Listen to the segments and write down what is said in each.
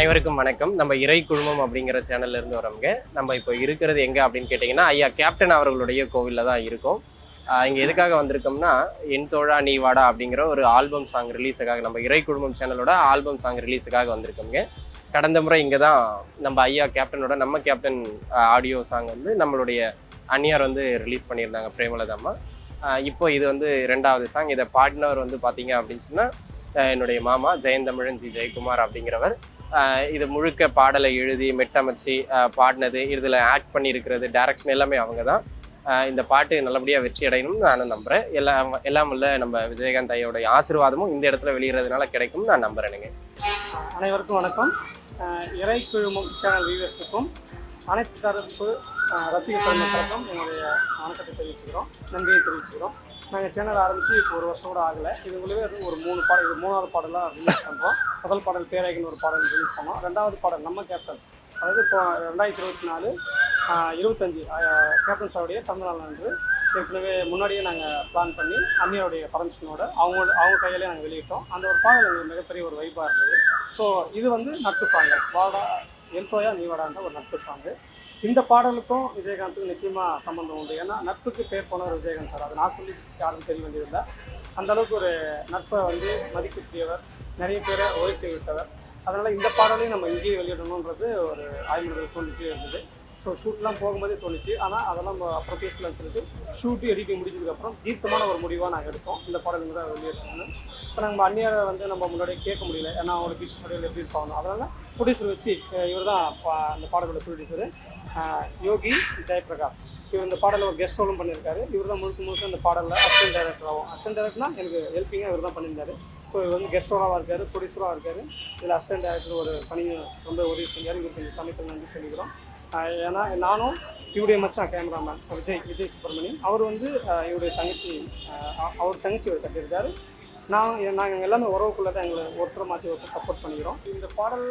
அனைவருக்கும் வணக்கம். நம்ம இறை குழுமம் அப்படிங்கிற சேனல்ல இருந்து வரவங்க நம்ம இப்போ இருக்கிறது எங்க அப்படின்னு கேட்டிங்கன்னா ஐயா கேப்டன் அவர்களுடைய கோவில்ல தான் இருக்கோம். இங்கே இங்க எதுக்காக வந்திருக்கோம்னா என் தோழா நீ வாடா அப்படிங்கிற ஒரு ஆல்பம் சாங் ரிலீஸுக்காக நம்ம இறை குழுமம் சேனலோட ஆல்பம் சாங் ரிலீஸுக்காக வந்திருக்கோங்க கடந்த முறை இங்கே தான் நம்ம ஐயா கேப்டனோட நம்ம கேப்டன் ஆடியோ சாங் வந்து நம்மளுடைய அந்நியார் வந்து ரிலீஸ் பண்ணியிருந்தாங்க பிரேமலதாம்மா இப்போ இது வந்து ரெண்டாவது சாங் இதை பாடினவர் வந்து பார்த்தீங்க அப்படின்னு சொன்னால் என்னுடைய மாமா ஜெயந்தமிழன் ஜி ஜெயக்குமார் அப்படிங்கிறவர். இது முழுக்க பாடலை எழுதி மெட்டமைச்சு பாடினது இதில் ஆக்ட் பண்ணியிருக்கிறது டைரக்ஷன் எல்லாமே அவங்க தான் இந்த பாட்டு நல்லபடியாக வெற்றி அடையணும்னு நான் நம்புகிறேன் எல்லாம் எல்லாம் உள்ள நம்ம விஜயகாந்த் ஐயோடைய ஆசீர்வாதமும் இந்த இடத்துல வெளியிறதுனால கிடைக்கும்னு நான் நம்புறேனுங்க அனைவருக்கும் வணக்கம். இறை குழுமம் சேனல் வியூவர்ஸுக்கும் அனைத்து தரப்பு ரசிகர் பெருமக்களுக்கும் என்னுடைய வணக்கத்தை தெரிவிச்சுக்கிறோம். நன்றியை தெரிவிச்சுக்கிறோம். நாங்கள் சேனல் ஆரம்பித்து இப்போ ஒரு வருஷம் கூட ஆகலை. இதுக்குள்ளவே ஒரு மூணு பாடல் இது மூணாவது பாடலாக ரிலீஸ் பண்ணுறோம் முதல் பாடல் பேராகின்னு ஒரு பாடல் ரிலீஸ் பண்ணோம். ரெண்டாவது பாடல் நம்ம கேப்டன். அதாவது இப்போ ரெண்டாயிரத்தி இருபத்தி நாலு இருபத்தஞ்சி இருபத்தஞ்சு கேப்டன் சாருடைய பிறந்தநாள் அன்று ஏற்கனவே முன்னாடியே நாங்கள் பிளான் பண்ணி அண்ணியோடைய பரமிஷனோட அவங்களோட அவங்க கையிலே நாங்கள் வெளியிட்டோம். அந்த ஒரு பாடல் எங்களுக்கு மிகப்பெரிய ஒரு வைப்பாக இருந்தது. ஸோ இது வந்து நட்பு சாங்கு வாடா எல்போயா நீ வாடான்ற ஒரு நட்பு சாங்கு இந்த பாடலுக்கும் விஜயகாந்துக்கும் நிச்சயமாக சம்மந்தம் உண்டு. ஏன்னா நட்புக்கு பேர் போனவர் விஜயகாந்த் சார். அது நான் சொல்லி யாரும் தெரிய வேண்டியதில்லை அந்தளவுக்கு ஒரு நட்பை வந்து மதிக்கக்கூடியவர் நிறைய பேரை ஒழித்து விட்டவர். அதனால் இந்த பாடலையும் நம்ம இங்கேயே வெளியிடணுன்றது ஒரு ஆய்வுகள் தோணிச்சே இருந்தது. ஸோ ஷூட்லாம் போகும்போதே தோணுச்சு. ஆனால் அதெல்லாம் நம்ம அப்புறம் பேசலாம்னு சொல்லிட்டு ஷூட்டு எடிட்டிங் முடிஞ்சதுக்கப்புறம் தீர்க்கமான ஒரு முடிவாக நாங்கள் எடுத்தோம். இந்த பாடல் தான் வெளியிடணும்னு. இப்போ நம்ம அந்நியரை வந்து நம்ம முன்னாடியே கேட்க முடியல. ஏன்னா அவங்களுக்கு இஷ்டப்படையில் எப்படி இருப்பாங்க அதனால் ப்ரொடியூசர் வச்சு இவர் தான் அந்த பாடலோட ப்ரொடியூசர் யோகி ஜெயபிரகாஷ். இவர் இந்த பாடலில் ஒரு கெஸ்ட் ரோலும் பண்ணியிருக்காரு. இவர் தான் முழுக்க முழுக்க இந்த பாடலில் அசிஸ்டன்ட் டைரக்டராகவும் அசிஸ்டன்ட் டைரக்டர்னா எனக்கு ஹெல்ப்பிங்காக இவர் தான் பண்ணியிருந்தாரு. ஸோ இவர் வந்து கெஸ்ட் ரோலாக இருக்காரு ப்ரொடியூசராக இருக்காரு. இதில் அசிஸ்டன்ட் டைரக்டர் ஒரு பணி ரொம்ப உதவி செஞ்சார். இவருக்கு இந்த சமயத்தில் நன்றி சொல்லிக்கிறோம். ஏன்னா நானும் இவருடைய மச்சான் கேமராமேன் விஜய் விஜய் சுப்பிரமணியன். அவர் வந்து இவருடைய தங்கச்சி அவர் தங்கச்சி இவர் கட்டியிருக்காரு. நான் நாங்கள் எல்லாமே உறவுக்குள்ளே தான் எங்களை ஒருத்தர் மாற்றி ஒருத்தர் சப்போர்ட் பண்ணிக்கிறோம். இந்த பாடல்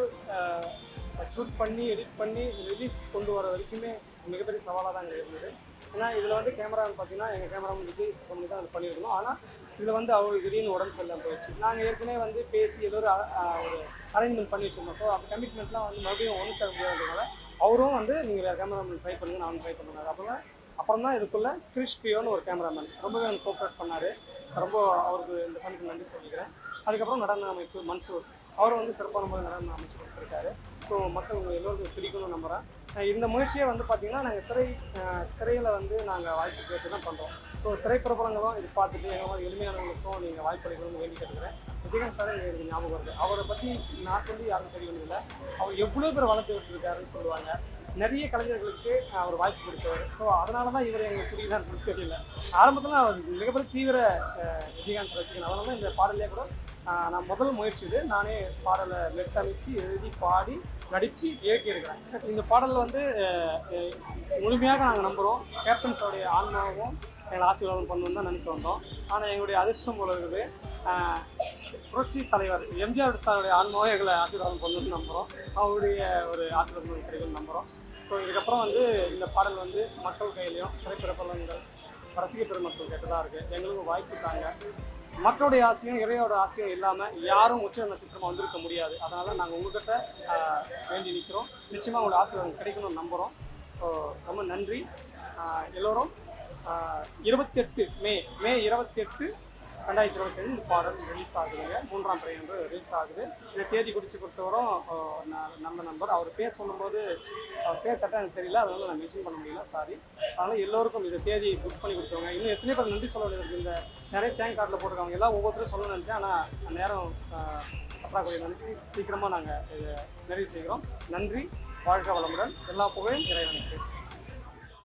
ஷூட் பண்ணி எடிட் பண்ணி ரிலீஸ் கொண்டு வர வரைக்குமே மிகப்பெரிய சவாலாக தான் இருந்தது. ஏன்னா இதில் வந்து கேமரான்னு பார்த்தீங்கன்னா எங்கள் கேமரா விஜய் பண்ணி தான் அது பண்ணியிருந்தோம். ஆனால் இதில் வந்து அவர் திடீர்னு உடம்பு சரியில்லாமல் போயிடுச்சு. நாங்கள் ஏற்கனவே வந்து பேசி ஏதோ ஒரு ஒரு அரேஞ்ச்மெண்ட் பண்ணிட்டு இருந்தோம். ஸோ அந்த கமிட்மெண்ட்லாம் வந்து மறுபடியும் ஒன்று தர முடியாததுனால அவரும் வந்து நீங்கள் வேறு கேமராமேன் ட்ரை பண்ணுங்க நானும் ட்ரை பண்ணுங்க அப்புறம் அப்புறம் தான் இதுக்குள்ளே கிறிஸ்பியோன்னு ஒரு கேமராமேன் ரொம்பவே எனக்கு கோஆப்ரேட் பண்ணார். ரொம்ப அவருக்கு இந்த சமயத்தில் நன்றி சொல்லிக்கிறேன். அதுக்கப்புறம் நடன அமைப்பு மன்சூர் அவர் வந்து சிறப்பான முறையில் நடன அமைச்சு கொடுத்துருக்காரு. ஸோ மக்கள் எல்லோருக்கும் பிடிக்கணும்னு நம்புகிறேன் இந்த முயற்சியை வந்து பார்த்திங்கன்னா நாங்கள் திரை திரையில் வந்து நாங்கள் வாய்ப்பு கேட்டு தான் பண்ணுறோம் ஸோ திரைப்பிரபலங்களும் இது பார்த்துட்டு எங்கள் மாதிரி எளிமையானவங்களுக்கும் நீங்கள் வாய்ப்பளிக்கணும்னு வேண்டி கேட்டுக்கிறேன். விஜயகாந்த் சார் எனக்கு ஞாபகம் வருது. அவரை பற்றி நான் சொல்லி யாரும் தெரியணும் இல்லை. அவர் எவ்வளோ பேர் வளர்த்து விட்டுருக்காருன்னு சொல்லுவாங்க. நிறைய கலைஞர்களுக்கு அவர் வாய்ப்பு கொடுத்தவர். ஸோ அதனால தான் இவர் எங்களுக்கு புரியுதான்னு தெரியல. ஆரம்பத்தில் அவர் மிகப்பெரிய தீவிர அஹ், விஜயகாந்த் ரசிகன். அதனால தான் இந்த பாடலே கூட நான் முதல் முயற்சி இது நானே பாடலை மெட்டமைச்சு எழுதி பாடி நடித்து இயக்கியிருக்கிறேன் இந்த பாடல் வந்து முழுமையாக நாங்கள் நம்புகிறோம் கேப்டன்ஸோடைய ஆன்மாவும் எங்களை ஆசீர்வாதம் பண்ணணும் தான் நினச்சி வந்தோம். ஆனால் எங்களுடைய அதிர்ஷ்டம் போல இருக்குது. புரட்சி தலைவர் எம்ஜிஆர் சாருடைய ஆன்மாவும் எங்களை ஆசீர்வாதம் பண்ணணும்னு நம்புகிறோம் அவருடைய ஒரு ஆசீர்வாதம் கிடைக்கும் நம்புகிறோம் ஸோ இதுக்கப்புறம் வந்து இந்த பாடல் வந்து மக்கள் கையிலையும் திரைப்பிரபலங்கள் ரசிக பெருமக்கள் கேட்டதாக இருக்குது எங்களுக்கும் வாய்ப்பு தாங்க. மக்களுடைய ஆசையும் இறையோட ஆசையும் இல்லாமல் யாரும் உச்ச நட்சத்திரமாக வந்திருக்க முடியாது. அதனால் நாங்கள் உங்ககிட்ட வேண்டி நிற்கிறோம் நிச்சயமாக உங்களோட ஆசீர்வாதம் கிடைக்கணும்னு நம்புகிறோம் ஸோ ரொம்ப நன்றி. எல்லோரும் இருபத்தெட்டு மே மே இருபத்தெட்டு ரெண்டாயிரத்தி இருபத்தேழு இந்த பாடல் ரிலீஸ் ஆகுதுங்க. மூன்றாம் பிறை என்று ரிலீஸ் ஆகுது. இந்த தேதி குறித்து கொடுத்தவரும் நம்ம ந- நம்பர் அவர் பேர் சொல்லும்போது அவர் பேர் கரெக்டாக எனக்கு தெரியல அதனால நான் மென்ஷன் பண்ண முடியல சாரி அதனால் எல்லோருக்கும் இந்த தேதி புக் பண்ணி கொடுத்தவங்க இன்னும் எத்தனை பேர் நன்றி சொல்ல வேண்டியது இந்த நிறைய டேங்க் கார்டில் போட்டிருக்காங்க. எல்லாம் ஒவ்வொருத்தரும் சொல்ல நினச்சேன் ஆனால் நேரம் பற்றாக்குறை நன்றி. சீக்கிரமாக நாங்கள் இதை நிறைவு செய்கிறோம். நன்றி வாழ்க வளமுடன். எல்லா புகையும் இறைவனுக்கு.